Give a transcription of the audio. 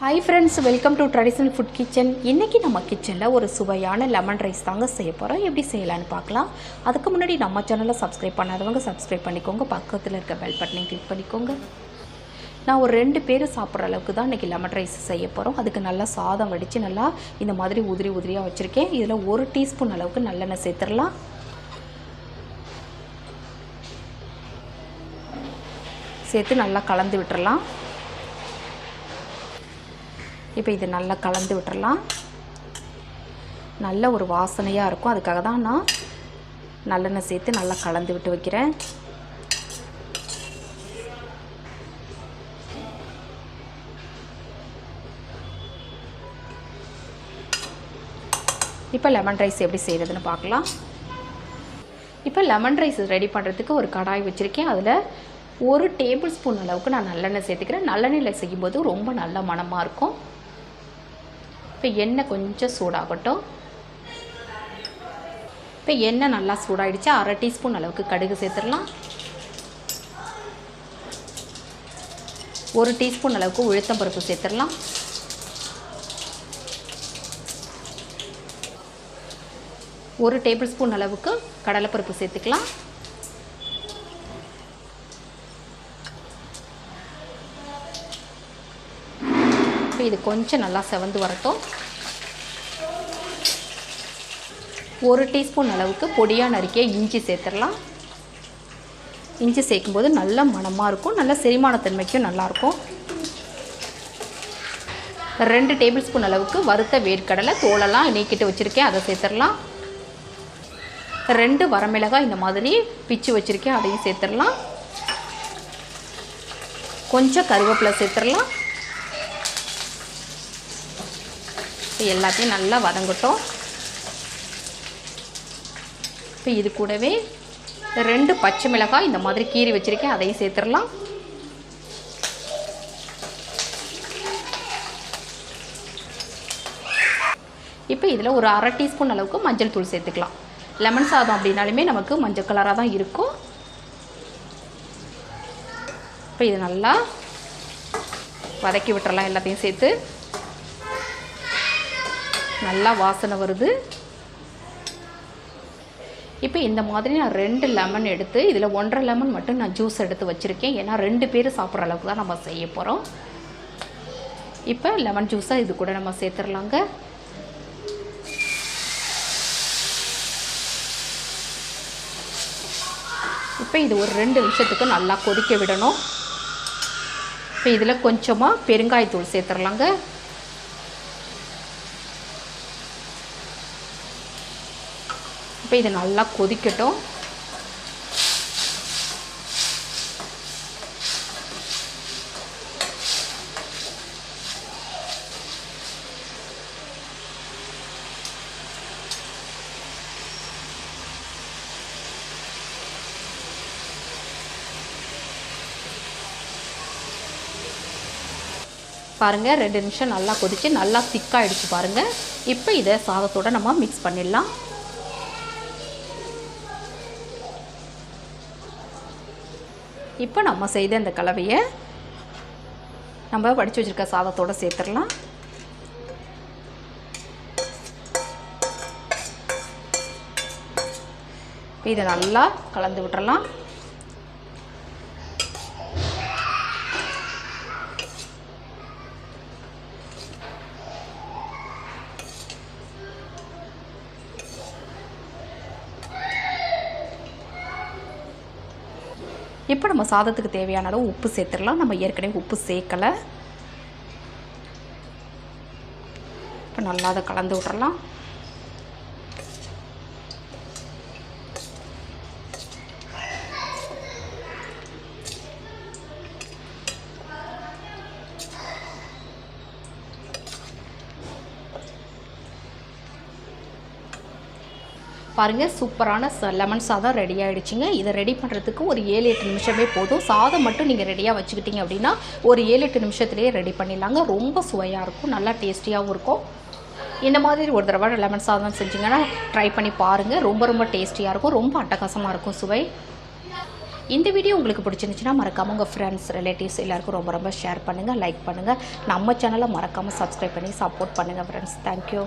Hi friends welcome to traditional food kitchen இன்றைக்கி நம்ம கிச்சனில் ஒரு சுவையான லெமன் ரைஸ் தாங்க செய்ய போகிறோம் எப்படி செய்யலான்னு பார்க்கலாம். அதுக்கு முன்னாடி நம்ம சேனலை சப்ஸ்கிரைப் பண்ணாதவங்க சப்ஸ்கிரைப் பண்ணிக்கோங்க. பக்கத்தில் இருக்க பெல் பட்டனையும் கிளிக் பண்ணிக்கோங்க. நான் ஒரு ரெண்டு பேர் சாப்பிட்ற அளவுக்கு தான் இன்றைக்கி லெமன் ரைஸ் செய்ய போகிறோம் அதுக்கு நல்லா சாதம் வடித்து நல்லா இந்த மாதிரி உதிரி உதிரியாக வச்சுருக்கேன். இதில் ஒரு டீஸ்பூன் அளவுக்கு நல்லெண்ணெய் சேர்த்துடலாம். சேர்த்து நல்லா கலந்து விட்டுறலாம். இப்போ இது நல்லா கலந்து விட்டுறலாம். நல்ல ஒரு வாசனையாக இருக்கும். அதுக்காக தான் நான் நல்லெண்ணெய் சேர்த்து நல்லா கலந்து விட்டு வைக்கிறேன். இப்போ லெமன் ரைஸ் எப்படி செய்கிறதுன்னு பார்க்கலாம். இப்போ லெமன் ரைஸ் ரெடி பண்ணுறதுக்கு ஒரு கடாய் வச்சுருக்கேன். அதில் ஒரு டேபிள் ஸ்பூன் அளவுக்கு நான் நல்லெண்ணெய் சேர்த்துக்கிறேன். நல்லெண்ணெயில் செய்யும்போது ரொம்ப நல்ல மணமாக இருக்கும். இப்போ எண்ணெய் கொஞ்சம் சூடாகட்டும். இப்போ எண்ணெய் நல்லா சூடாயிடுச்சு. அரை டீஸ்பூன் அளவுக்கு கடுகு சேர்த்துடலாம். ஒரு டீஸ்பூன் அளவுக்கு உளுத்தம் பருப்பு சேர்த்துடலாம். ஒரு டேபிள் ஸ்பூன் அளவுக்கு கடலைப்பருப்பு சேர்த்துக்கலாம். இது கொஞ்சம் நல்லா செவந்து வரட்டும். ஒரு டீஸ்பூன் அளவுக்கு பொடியாக நறுக்கிய இஞ்சி சேர்த்துடலாம். இஞ்சி சேர்க்கும்போது நல்ல மணமாக இருக்கும். நல்ல செரிமானத்தன்மைக்கும் நல்லாயிருக்கும் ரெண்டு டேபிள் ஸ்பூன் அளவுக்கு வறுத்த வேர்க்கடலை தோலெல்லாம் நீக்கிட்டு வச்சுருக்கேன். அதை சேர்த்துடலாம். ரெண்டு வரமிளகாய் இந்த மாதிரி பிச்சு வச்சுருக்கேன். அதையும் சேர்த்துடலாம். கொஞ்சம் கருவேப்பிலை சேர்த்துடலாம். எல்லாத்தையும் நல்லா வதங்கட்டும். இப்போ இது கூடவே ரெண்டு பச்சை மிளகாய் இந்த மாதிரி கீறி வச்சுருக்கேன் அதையும் சேர்த்துடலாம். இப்போ இதில் ஒரு அரை டீஸ்பூன் அளவுக்கு மஞ்சள் தூள் சேர்த்துக்கலாம். லெமன் சாதம் அப்படின்னாலுமே நமக்கு மஞ்சள் கலராக தான் இருக்கும். இப்போ இது நல்லா வதக்கி விட்டுறலாம் எல்லாத்தையும் சேர்த்து. நல்லா வாசனை வருது. இப்போ இந்த மாதிரி நான் ரெண்டு லெமன் எடுத்து இதில் ஒன்றரை லெமன் மட்டும் நான் ஜூஸ் எடுத்து வச்சுருக்கேன். ஏன்னா ரெண்டு பேர் சாப்பிட்ற அளவுக்கு தான் நம்ம செய்ய போகிறோம் இப்போ லெமன் ஜூஸாக இது கூட நம்ம சேர்த்துடலாங்க. இப்போ இது ஒரு ரெண்டு நிமிஷத்துக்கு நல்லா கொதிக்க விடணும். இப்போ இதில் கொஞ்சமாக பெருங்காயத்தூள் சேர்த்துடலாங்க. இப்போ இது நல்லா கொதிக்கட்டும். பாருங்கள் ரெண்டு நிமிஷம் நல்லா கொதித்து நல்லா திக்காகிடுச்சு பாருங்கள் இப்போ இதை சாதத்தோடு நம்ம மிக்ஸ் பண்ணிடலாம். இப்போ நம்ம செய்த இந்த கலவையை நம்ம வடித்து வச்சுருக்க சாதத்தோடு சேர்த்துடலாம். இதை நல்லா கலந்து விட்டுறலாம். இப்போ நம்ம சாதத்துக்கு தேவையான அளவு உப்பு சேர்த்துடலாம். நம்ம ஏற்கனவே உப்பு சேர்க்கலை. இப்போ நல்லா அதை கலந்து விட்றலாம் பாருங்கள் சூப்பரான ச லெமன் சாதம் ரெடி ஆகிடுச்சிங்க இதை ரெடி பண்ணுறதுக்கு ஒரு ஏழு எட்டு நிமிஷமே போதும். சாதம் மட்டும் நீங்கள் ரெடியாக வச்சுக்கிட்டீங்க அப்படின்னா ஒரு ஏழு எட்டு நிமிஷத்துலேயே ரெடி பண்ணிடலாங்க. ரொம்ப சுவையாக இருக்கும். நல்லா டேஸ்டியாகவும் இருக்கும். இந்த மாதிரி ஒரு தடவை லெமன் சாதம் செஞ்சிங்கன்னா ட்ரை பண்ணி பாருங்கள் ரொம்ப ரொம்ப டேஸ்டியாக இருக்கும். ரொம்ப அட்டகாசமாக இருக்கும் சுவை. இந்த வீடியோ உங்களுக்கு பிடிச்சிருந்துச்சுன்னா மறக்காமல் உங்கள் ஃப்ரெண்ட்ஸ் ரிலேட்டிவ்ஸ் எல்லாருக்கும் ரொம்ப ரொம்ப ஷேர் பண்ணுங்கள் லைக் பண்ணுங்கள் நம்ம சேனலை மறக்காமல் சப்ஸ்கிரைப் பண்ணி சப்போர்ட் பண்ணுங்கள் ஃப்ரெண்ட்ஸ் தேங்க்யூ